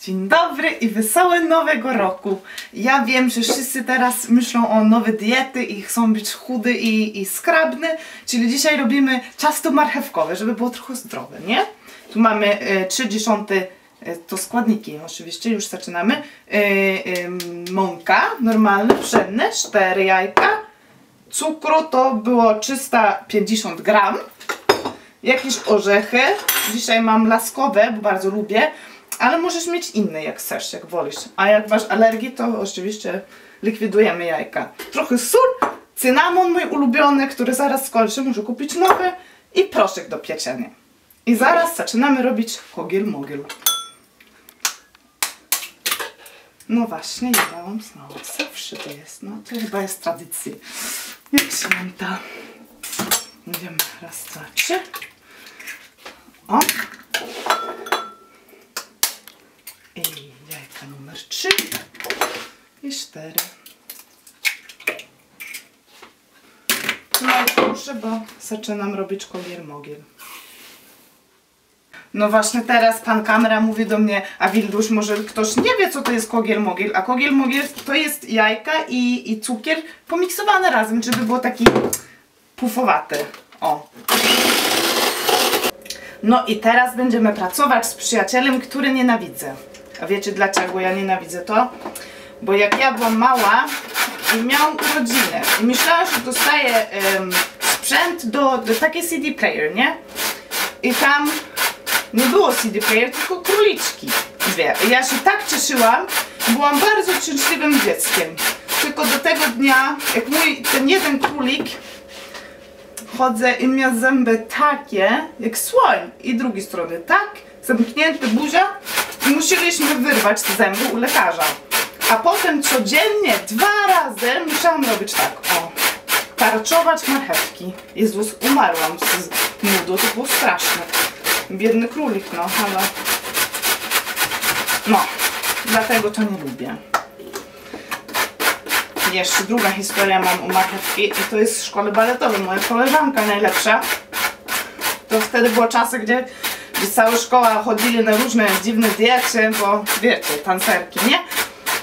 Dzień dobry i wesołe nowego roku. Ja wiem, że wszyscy teraz myślą o nowe diety i chcą być chudy i, i skrabny, czyli dzisiaj robimy ciasto marchewkowe, żeby było trochę zdrowe, nie? Tu mamy e, 3 dziesiąte e, to składniki, oczywiście już zaczynamy. E, e, mąka normalne, pszenne, 4 jajka. Cukru to było 350 gram. Jakieś orzechy. Dzisiaj mam laskowe, bo bardzo lubię. Ale możesz mieć inne jak chcesz, jak wolisz. A jak masz alergię, to oczywiście likwidujemy jajka. Trochę sól, cynamon mój ulubiony, który zaraz skończę, muszę kupić nowy i proszek do pieczenia. I zaraz zaczynamy robić kogiel mogiel. No właśnie, ja dałam znowu. Zawsze to jest, no to chyba jest tradycji. Jak święta. Idziemy raz, dwa, trzy. O. I jajka numer 3 i 4. No i proszę, bo zaczynam robić kogiel mogiel. No właśnie teraz pan kamera mówi do mnie, a Wildusz, może ktoś nie wie co to jest kogiel mogiel, a kogiel mogiel to jest jajka i, i cukier pomiksowane razem, żeby było taki pufowaty. O. No i teraz będziemy pracować z przyjacielem, który nienawidzę. A wiecie dlaczego ja nienawidzę to? Bo jak ja byłam mała i miałam urodziny i myślałam, że dostaję sprzęt do, do takiej CD player, nie? I tam nie było CD player, tylko króliczki. Dwie. I ja się tak cieszyłam, byłam bardzo szczęśliwym dzieckiem. Tylko do tego dnia, jak mój ten jeden królik chodzę i miał zęby takie jak słoń i drugiej strony tak, zamknięte buzia i musieliśmy wyrwać te zęby u lekarza. A potem codziennie, dwa razy musiałam robić tak, o, tarczować marchewki. Jezus, umarłam z nudu, to było straszne. Biedny królik, no, ale... No, dlatego to nie lubię. Jeszcze druga historia mam u marchewki i to jest w szkole baletowej. Moja koleżanka najlepsza. To wtedy było czasy, gdzie, gdzie cała szkoła chodzili na różne dziwne diety, bo wiecie, tancerki, nie?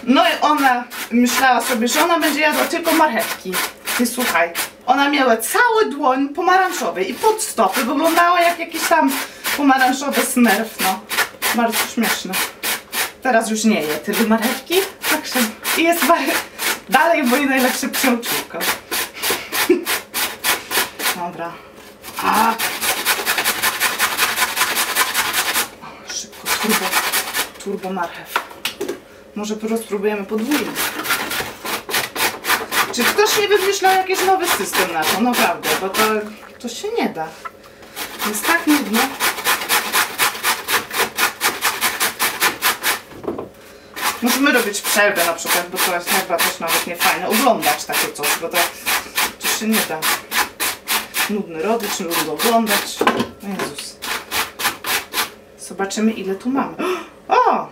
No i ona myślała sobie, że ona będzie jadła tylko marchewki. I słuchaj, ona miała cały dłoń pomarańczowy i pod stopy wyglądała jak jakiś tam pomarańczowy smerf, no. Bardzo śmieszne. Teraz już nie je tyle marchewki, także i jest marchew Dalej moje najlepsze przyjaciółka. Dobra. A. O, szybko, turbo, turbo marchew. Może po prostu spróbujemy podwójnie. Czy ktoś nie wymyślał jakiś nowy system na to? Naprawdę, bo to, to się nie da. Jest tak nudno. Musimy robić przerwę na przykład, bo to jest chyba też nawet nie fajne oglądać takie coś, bo tak to się nie da. Nudny robić, nudno oglądać. Jezus. Zobaczymy ile tu mamy. O!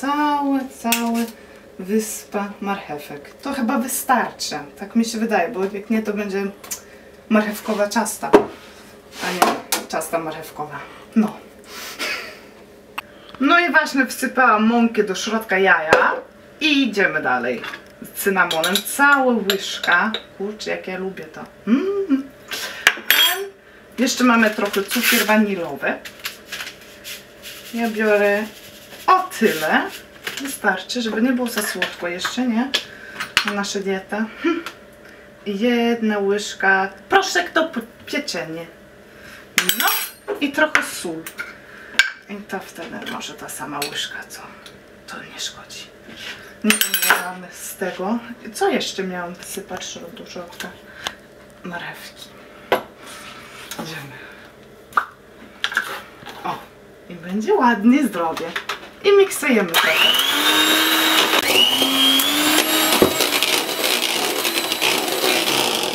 Całe, całe wyspa marchewek. To chyba wystarczy. Tak mi się wydaje, bo jak nie to będzie marchewkowa ciasta, a nie ciasta marchewkowa. No. No i właśnie wsypałam mąkę do środka jaja i idziemy dalej. Z cynamonem, cała łyżka. Kurczę, jak ja lubię to. Mm. Jeszcze mamy trochę cukier wanilowy. Ja biorę o tyle. Wystarczy, żeby nie było za słodko jeszcze, nie? Na nasze dieta. Jedna łyżka proszek do pieczenia. No i trochę sól. I to wtedy może ta sama łyżka, co to nie szkodzi. Nie umieramy z tego. Co jeszcze miałam wysypać do środka? Marewki. Idziemy. O, i będzie ładnie, zdrowie. I miksujemy trochę.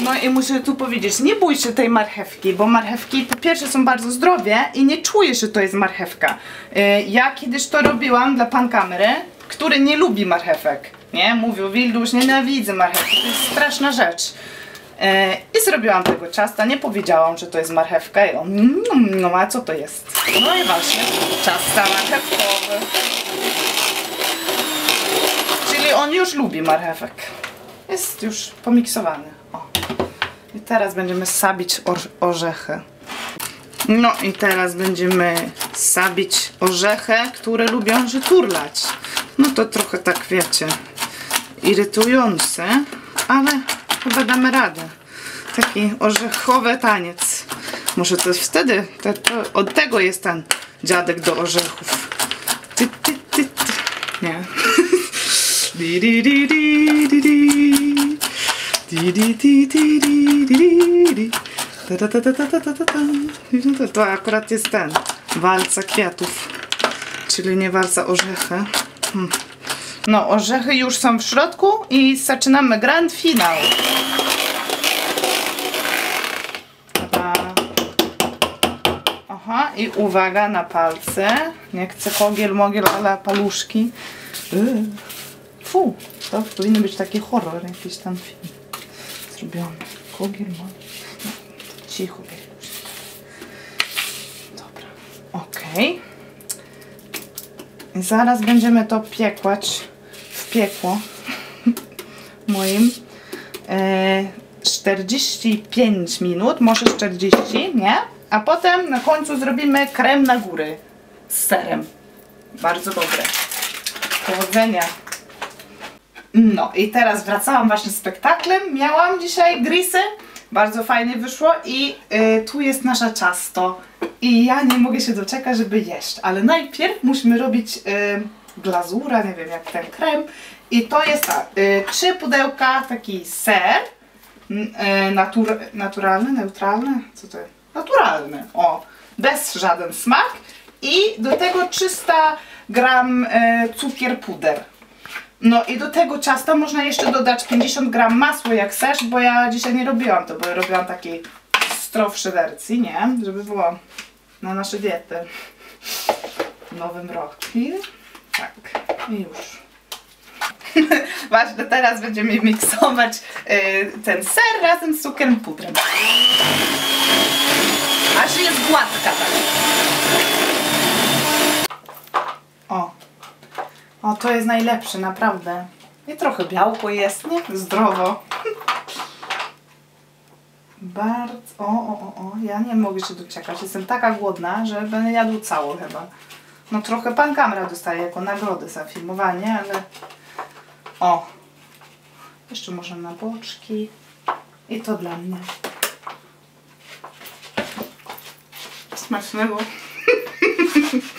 No i muszę tu powiedzieć, nie bój się tej marchewki, bo marchewki po pierwsze są bardzo zdrowie i nie czujesz, że to jest marchewka. Y, ja kiedyś to robiłam dla pan kamery, który nie lubi marchewek. Nie? Mówił, Wildusz, nienawidzę marchewki, to jest straszna rzecz. Y, I zrobiłam tego ciasta, nie powiedziałam, że to jest marchewka i on, no a co to jest? No i właśnie, ciasta marchewkowe. on już lubi marchewek. Jest już pomiksowany. O. I teraz będziemy sabić or- orzechy. No i teraz będziemy sabić orzechy, które lubią się turlać. No to trochę tak wiecie, irytujące, ale chyba damy radę. Taki orzechowy taniec. Może to wtedy, to, to, od tego jest ten dziadek do orzechów. Ty, ty, ty, ty. Nie. To- akurat jest ten. Walca kwiatów. Czyli nie walca orzechy. Hmm. No, orzechy już są w środku i zaczynamy grand finał. Aha, i uwaga na palce. Nie chcę kogiel, mogiel, ale paluszki. Yy. Fu, to powinien być taki horror, jakiś tam film zrobiony. Kogiel, mogiel. No, cicho. Dobra, okej. I Zaraz będziemy to piekłać w piekło moim. E, 45 minut, może 40, nie? A potem na końcu zrobimy krem na góry z serem. Bardzo dobre. Powodzenia. No i teraz wracałam właśnie z spektaklem. Miałam dzisiaj grisy. Bardzo fajnie wyszło i y, tu jest nasza ciasto. I ja nie mogę się doczekać, żeby jeść. Ale najpierw musimy robić y, glazura, nie wiem jak ten krem. I to jest tak, y, trzy pudełka taki ser. y, Natur, naturalny, neutralny? Co to jest? Naturalny, o. Bez żaden smak. I do tego 300 gram y, cukier puder. No i do tego ciasta można jeszcze dodać 50 gram masła jak chcesz, bo ja dzisiaj nie robiłam to, bo ja robiłam takiej zdrowszej wersji, nie? Żeby było na nasze diety. Nowym roku. I tak, i już. Właśnie teraz będziemy miksować y, ten ser razem z cukrem pudrem. Aż jest gładka tak. O, to jest najlepsze, naprawdę. I trochę białko jest, nie? Zdrowo. Bardzo. O, o, o, o. Ja nie mogę się doczekać. Jestem taka głodna, że będę jadł cało chyba. No trochę pan kamera dostaje jako nagrodę za filmowanie, ale. O! Jeszcze może na boczki. I to dla mnie. Smacznego.